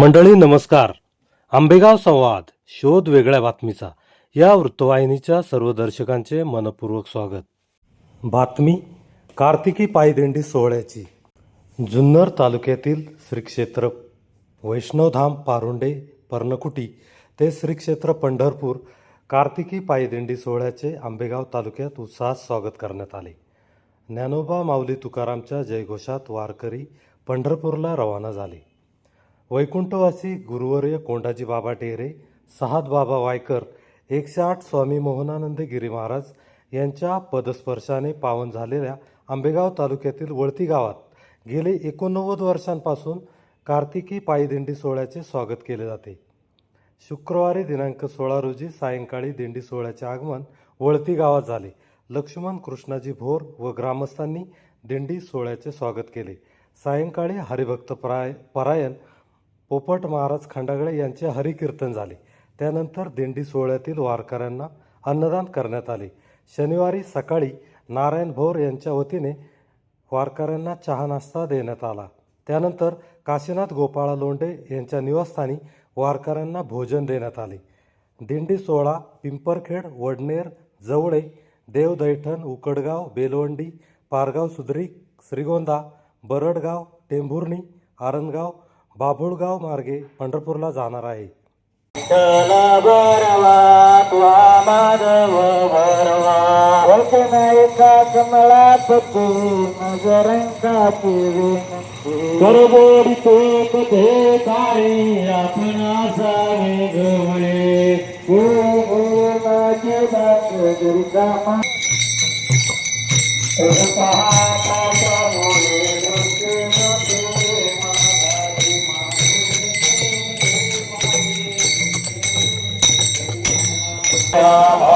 मंडळी नमस्कार. आंबेगाव संवाद शोध वेगळ्या बातमीचा. या वृत्तवाहिनीच्या सर्व दर्शकांचे मनपूर्वक स्वागत. बातमी कार्तिकी पायदिंडी सोहळ्याची. जुन्नर तालुक्यातील श्री क्षेत्र वैष्णवधाम पारुंडे पर्णकुटी ते श्री क्षेत्र पंढरपूर कार्तिकी पायदिंडी सोहळ्याचे आंबेगाव तालुक्यात उत्साहात स्वागत करण्यात आले. ज्ञानोबा माऊली तुकारामच्या जयघोषात वारकरी पंढरपूरला रवाना झाले. वैकुंठवासी गुरुवर्य कोंडाजी बाबा टेहरे सहाद बाबा वायकर एकशे आठ स्वामी मोहनानंद गिरी महाराज यांच्या पदस्पर्शाने पावन झालेल्या आंबेगाव तालुक्यातील वळती गावात गेले एकोणनव्वद वर्षांपासून कार्तिकी पायदिंडी सोहळ्याचे स्वागत केले जाते. शुक्रवारी दिनांक सोळा रोजी सायंकाळी दिंडी सोहळ्याचे आगमन वळती गावात झाले. लक्ष्मण कृष्णाजी भोर व ग्रामस्थांनी दिंडी सोहळ्याचे स्वागत केले. सायंकाळी हरिभक्त पराय परायण पोपट महाराज खंडागळे यांचे हरिकीर्तन झाले. त्यानंतर दिंडी सोहळ्यातील वारकऱ्यांना अन्नदान करण्यात आले. शनिवारी सकाळी नारायण भोर यांच्या वतीने वारकऱ्यांना चहा नाश्ता देण्यात आला. त्यानंतर काशीनाथ गोपाळा लोंडे यांच्या निवासस्थानी वारकऱ्यांना भोजन देण्यात आले. दिंडी सोहळा पिंपरखेड वडनेर जवळे देवदैठण उकडगाव बेलवंडी पारगाव सुद्री श्रीगोंदा बरडगाव टेंभुर्णी आरंदगाव बाभुळगाव मार्गे पंढरपूरला जाणार आहे. तुका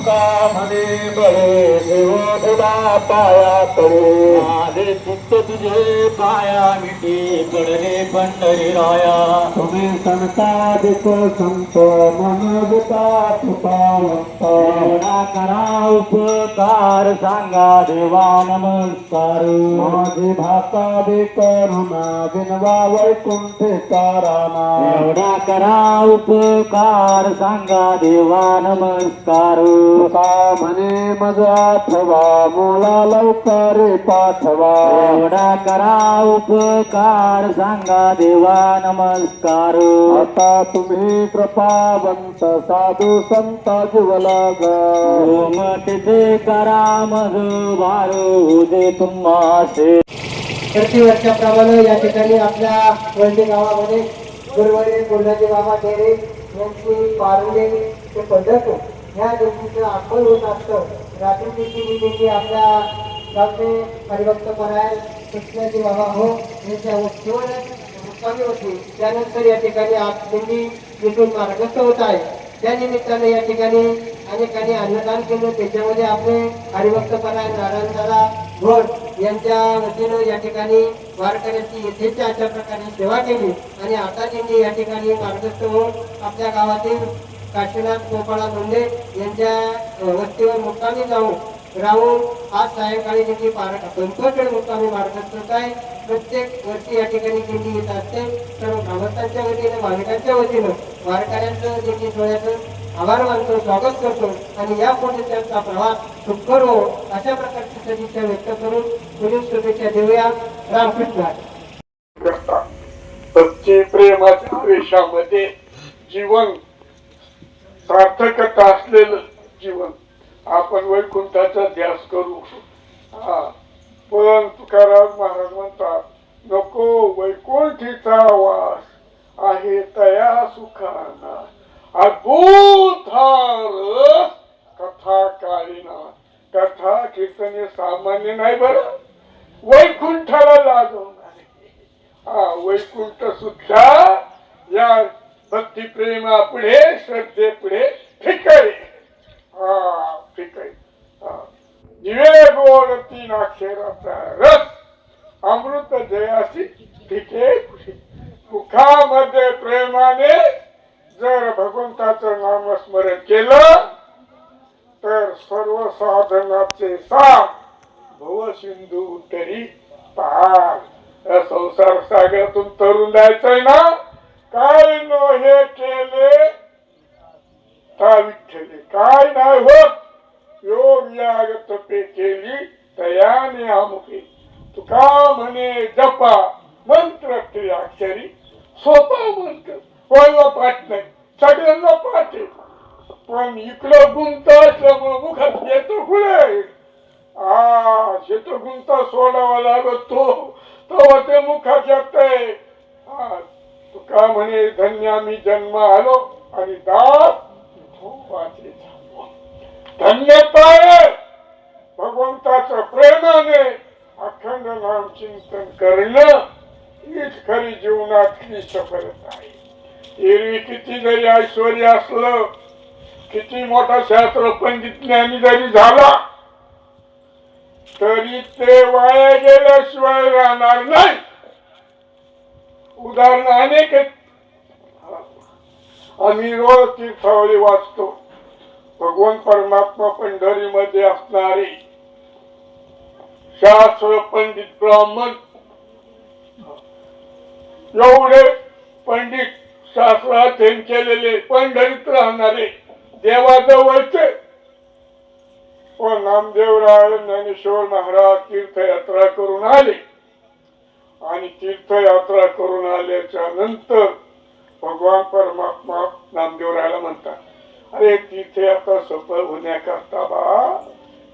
म्हणे बळे देव तुला पाया पडे. माझे चित्त तुझे पाया मिटी पडले पंढरी राया. तुम्ही संता देखो संत मन दुता तुपावंत एवढा करा उपकार सांगा देवा नमस्कार. माझे भाता दे करुणा बिनवा वैकुंठे ताराना. एवढा करा उपकार सांगा देवा नमस्कार. का म्हणे मजा ठवा मुला लवकर पाठवा. एवढा करा उपकार सांगा देवा नमस्कार. आता तुम्ही कृपावंत साधू संत जीवला गोमतीचे करा मज वारू दे तुम्हासे प्रति वर्षाप्रमाणे या ठिकाणी आपल्या वळणी गावामध्ये गुरुवारी कोल्हाजी बाबा ढेरे यांची पारुले ते पंढरपूर ह्या गोष्टीचं आकल होत असतं. रात्री ही दिंडी आपल्या गावचे हरिभक्त परायण कृष्णाजी बाबा हो यांच्या वस्तीवर मुक्कामी होती. त्यानंतर या ठिकाणी आप दिंडी इथून मार्गस्थ होत आहे. त्या निमित्तानं या ठिकाणी अनेकांनी अन्नदान केलं. त्याच्यामध्ये आपले हरिभक्त परायण नारायण दादा घोड यांच्या वतीनं या ठिकाणी वारकऱ्यांची यथेच्या अशा प्रकारे सेवा केली. आणि आता त्यांनी या ठिकाणी मार्गस्थ होऊन आपल्या गावातील काशीनाथ गोपाळा मुंडे यांच्या वस्तीवर मुक्कामी जाऊन राहून आज सायंकाळी त्यांची पार पंचवड मुक्कामी मार्गदर्शक आहे प्रत्येक वर्षी या ठिकाणी दिंडी येत असते. सर्व ग्रामस्थांच्या वतीने भाविकांच्या वतीनं वारकऱ्यांचं देखील सोहळ्याचं आभार मानतो स्वागत करतो आणि या पुढे त्यांचा प्रवास सुखकर हो अशा प्रकारची सदिच्छा व्यक्त करून पुढील शुभेच्छा देऊया. रामकृष्ण. प्रेमाच्या वेशामध्ये जीवन सार्थकता असलेलं जीवन. आपण वैकुंठाचा ध्यास करू. हा. पण तुकाराम महाराज म्हणतात नको वैकुंठीचा वास आहे तया सुखाना. अद्भुत रस कथा काळीना. कथा कीर्तने सामान्य नाही बरं. वैकुंठाला लाजवणारे. हा वैकुंठ सुद्धा या भक्ती प्रेमा पुढे श्रद्धे पुढे ठीक आहे हा. दिवे गोड तीन अक्षराचा रस अमृत जयासी ठिके मुखामध्ये प्रेमाने जर भगवंताचं नामस्मरण केलं तर सर्व साधनाचे साथ भव सिंधू तरी पार संसार सागरातून तरुण जायचंय ना? काय न हे केले? ता विठ्ठले काय नाही होत? योग याग तपे केली तयाने अमुके तुका म्हणे जपा? मंत्र अक्षरी सोपा मंत्र. कोणाला पाठ नाही. सगळ्यांना पाठ आहे. पण इकडं गुंता असल्यामुळं मुखात येतो कुठे आ शेतो गुंता सोडावा लागतो तेव्हा ते मुखात जात आहे तुका म्हणे धन्य आम्ही जन्म आलो आणि दास धोपाचे धन्यता भगवंताच्या प्रेमाने अखंड नाम चिंतन करणं हीच खरी जीवनातली सफलता आहे. एरवी किती जरी ऐश्वर असलं किती मोठा शास्त्र पंडित ज्ञानी जरी झाला तरी ते वाया गेल्याशिवाय राहणार नाही. उदाहरण अनेक आहेत. आम्ही रोज तीर्थावळी वाचतो. भगवान परमात्मा पंढरीमध्ये असणारे शास्त्र पंडित ब्राह्मण. एवढे पंडित शास्त्र केलेले पंढरीत राहणारे देवाजवळचे. व नामदेवराय ज्ञानेश्वर महाराज तीर्थयात्रा करून आले. आणि तीर्थयात्रा करून आल्याच्यानंतर भगवान परमात्मा नामदेवरायला म्हणतात अरे तीर्थयात्रा सफल होण्याकरता बा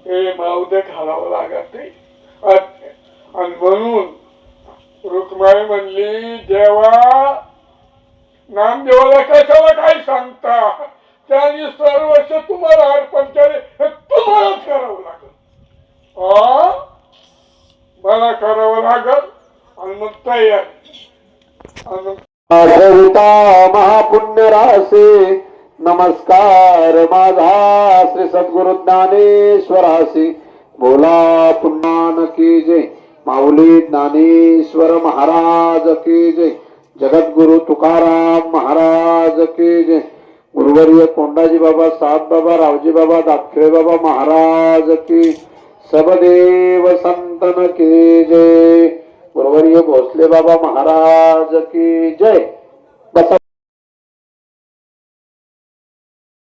हे मावदे घालावं लागत आहे आणि म्हणून रुक्माई म्हणली देवा नामदेवाला कशाला काय सांगता? त्यांनी सर्वस्व तुम्हाला अर्पण केले हे तुम्हालाच करावं लागल आ? मला करावं लागल आणि मग तयार आणि मग कविता महापुण्य रासे नमस्कार माझा श्री सद्गुरु ज्ञानेश्वरासी बोला पुन्हा की जय। माऊली ज्ञानेश्वर महाराज की जय। जगद्गुरु तुकाराम महाराज की जय। गुरुवर्य कोंडाजी बाबा सात बाबा रावजी बाबा दातखिळे बाबा महाराज की सबदेव संतन की जय। गुरुवर्य भोसले बाबा महाराज की जय.